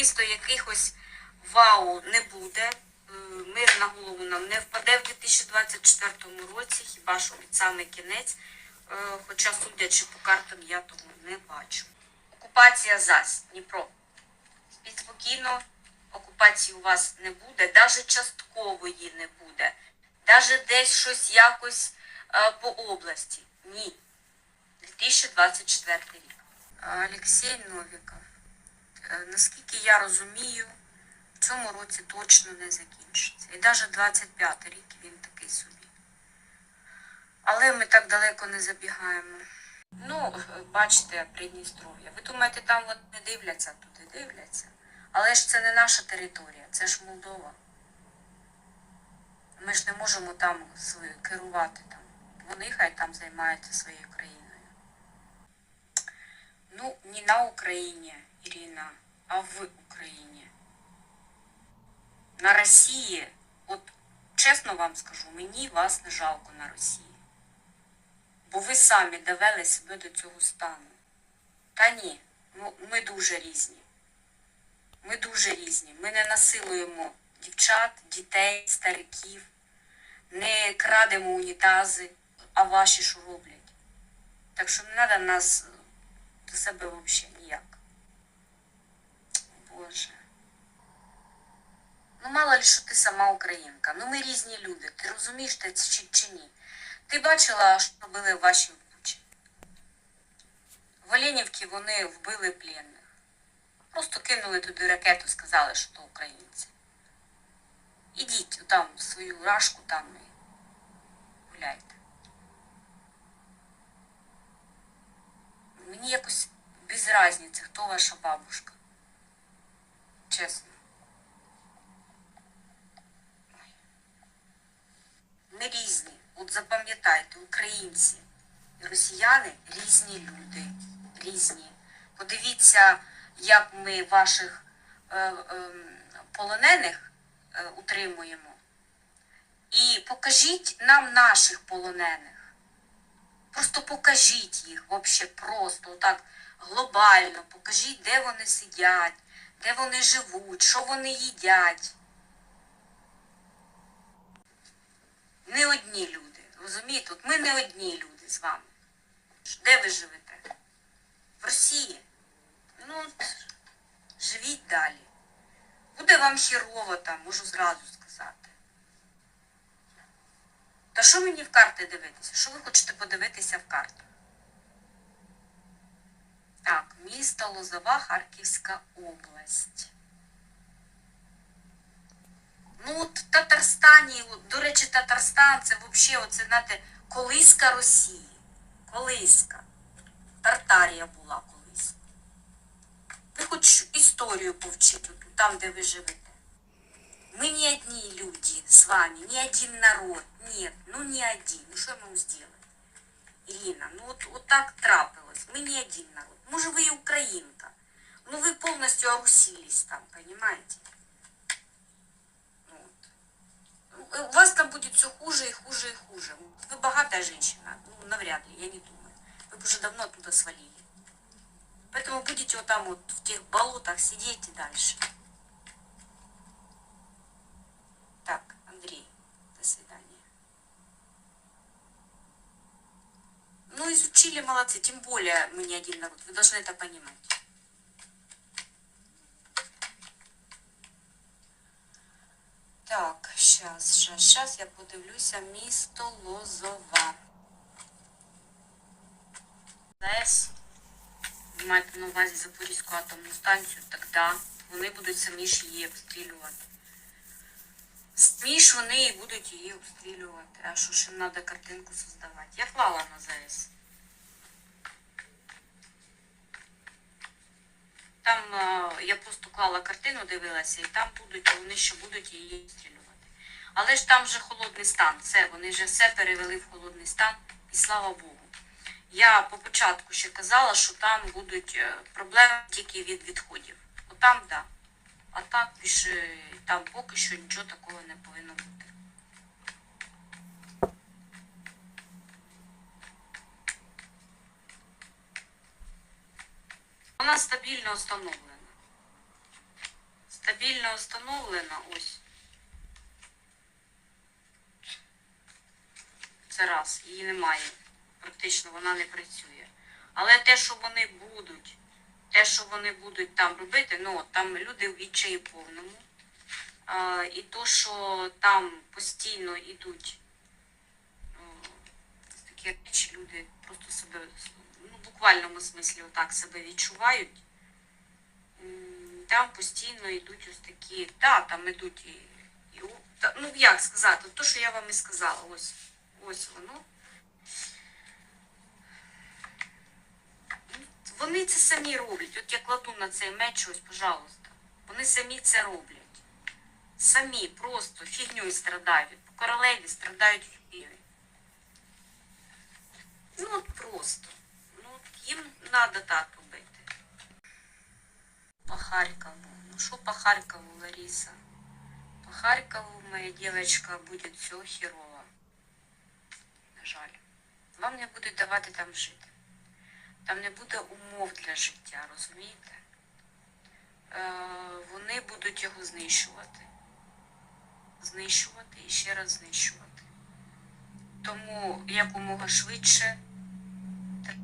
особисто якихось вау не буде. Е, Мир на голову нам не впаде в 2024 році, хіба що під самий кінець. Е, Хоча, судячи по картам, я того не бачу. Окупація ЗАЗ, Дніпро. Спіть спокійно, окупації у вас не буде, навіть часткової не буде, навіть десь щось якось е, по області. Ні. 2024 рік. Олексій Новіков. Е, Наскільки я розумію, в цьому році точно не закінчиться. І навіть 25 рік він такий собі. Але ми так далеко не забігаємо. Ну, е, бачите, Придністров'я. Ви думаєте, там вони не дивляться, туди дивляться. Але ж це не наша територія, це ж Молдова. Ми ж не можемо там керувати там. Вони хай там займаються своєю країною. Ну, не на Україні, Ірина, а в Україні. На Росії, от чесно вам скажу, мені вас не жалко на Росії. Бо ви самі довели себе до цього стану. Та ні, ну, ми дуже різні. Ми дуже різні. Ми не насилуємо дівчат, дітей, стариків, не крадемо унітази, а ваші що роблять. Так що не треба нас до себе взагалі. Боже. Ну, мало ли, що ти сама українка. Ну, ми різні люди. Ти розумієш це чи, чи ні? Ти бачила, що робили ваші в Бучі? В Оленівці вони вбили пленних. Просто кинули туди ракету, сказали, що то українці. Ідіть там в свою рашку там і гуляйте. Мені якось без різниці, хто ваша бабушка. Чесно. Ми різні. От запам'ятайте, українці і росіяни різні люди. Різні. Подивіться, як ми ваших е, е, полонених е, утримуємо. І покажіть нам наших полонених. Просто покажіть їх взагалі просто так глобально. Покажіть, де вони сидять, де вони живуть, що вони їдять. Не одні люди. Розумієте? От ми не одні люди з вами. Де ви живете? В Росії. Ну, живіть далі. Буде вам хірово там, можу зразу сказати. Та що мені в карти дивитися? Що ви хочете подивитися в картах? Так, місто Лозова, Харківська область. Ну, от Татарстані, до речі, Татарстан це взагалі, оце, знаєте, колиска Росії. Колиска. Тартарія була колись. Ви хоч історію повчите там, де ви живете. Мы не одни люди с вами, не один народ. Нет, ну не один. Ну что ему сделать? Ирина, ну вот, вот так трапилось. Мы не один народ. Может, вы и украинка. Ну вы полностью орусились там, понимаете? Вот. Ну, У вас там будет все хуже и хуже и хуже. Вы богатая женщина. Ну, навряд ли, я не думаю. Вы бы уже давно оттуда свалили. Поэтому будете вот там вот в тех болотах сидеть и дальше. Ну, изучили, молодцы. Тем более мы не один народ. Вы должны это понимать. Так, сейчас, сейчас, сейчас я подивлюся місто Лозова. ЗАЕС, ви маєте на увазі Запорізьку атомну станцію, так да, вони будуть самі ж її обстрілювати. Самі ж вони і будуть її обстрілювати. А що ж їм треба картинку создавати? Я клала на ЗАЕС. Там е, я просто клала картину, дивилася, і там будуть, вони ще будуть її обстрілювати. Але ж там вже холодний стан. Все, вони вже все перевели в холодний стан, і слава Богу. Я по початку ще казала, що там будуть е, проблеми тільки від відходів. Отам, так. Да. А так більше там поки що нічого такого не повинно бути. Вона стабільно встановлена. мене встановлена ось. Це раз, її немає. Практично вона не працює. Але те, що вони будуть, те, що вони будуть там робити, ну там люди в відчаї повному. А, і то, що там постійно йдуть о, такі речі, люди просто себе ну, в буквальному смислі отак себе відчувають. Там постійно йдуть ось такі, та, там йдуть і, і ну як сказати, то, що я вам і сказала, ось, ось воно. Вони це самі роблять. От я кладу на цей меч ось, пожалуйста. Вони самі це роблять. Самі просто фігньою страдають. По королеві страдають фігньою. Ну от просто. Їм треба так робити. По Харькову. Ну что по Харькову, Лариса? По Харькову, моя девочка, будет все херово. На жаль. Вам не будуть давати там жити. Там не буде умов для життя, розумієте? Е, вони будуть його знищувати. Знищувати і ще раз знищувати. Тому якомога швидше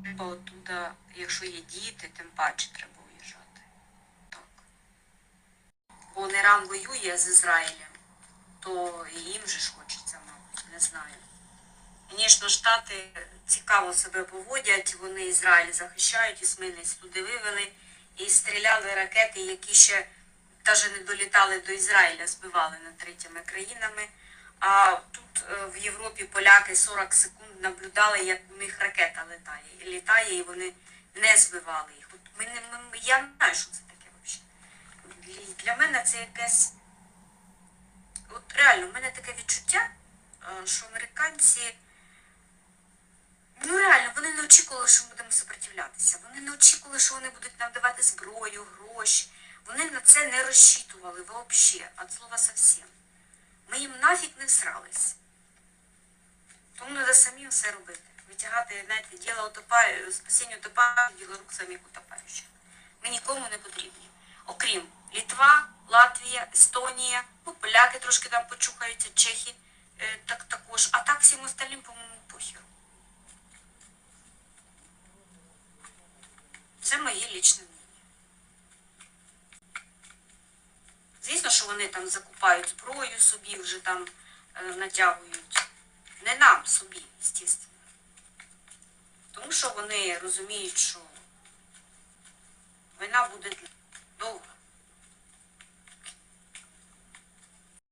треба оттуда, якщо є діти, тим паче треба уїжджати. Так. Бо Іран воює з Ізраїлем, то і їм же ж хочеться, мабуть, не знаю. Звісно, Штати цікаво себе поводять, вони Ізраїль захищають, ісминець туди вивели і стріляли ракети, які ще навіть не долітали до Ізраїля, збивали над третіми країнами. А тут е, в Європі поляки 40 секунд наблюдали, як у них ракета літає, літає і вони не збивали їх. От ми не, ми, я не знаю, що це таке взагалі. Для мене це якесь. От реально, в мене таке відчуття, е, що американці. Ну реально, вони не очікували, що ми будемо сопротивлятися. Вони не очікували, що вони будуть нам давати зброю, гроші. Вони на це не розчитували взагалі, від слова совсем. Ми їм нафіг не всрались. Тому треба самі все робити. Витягати, знаєте, діло утопаю, спасіння утопаю, діло рук самих утопаючих. Ми нікому не потрібні. Окрім Літва, Латвія, Естонія, ну, поляки трошки там почухаються, чехи е, так також. А так всім остальним, по-моєму, похеру. Це моє лічне Звісно, що вони там закупають зброю собі, вже там е, натягують. Не нам собі, звісно. Тому що вони розуміють, що війна буде довга.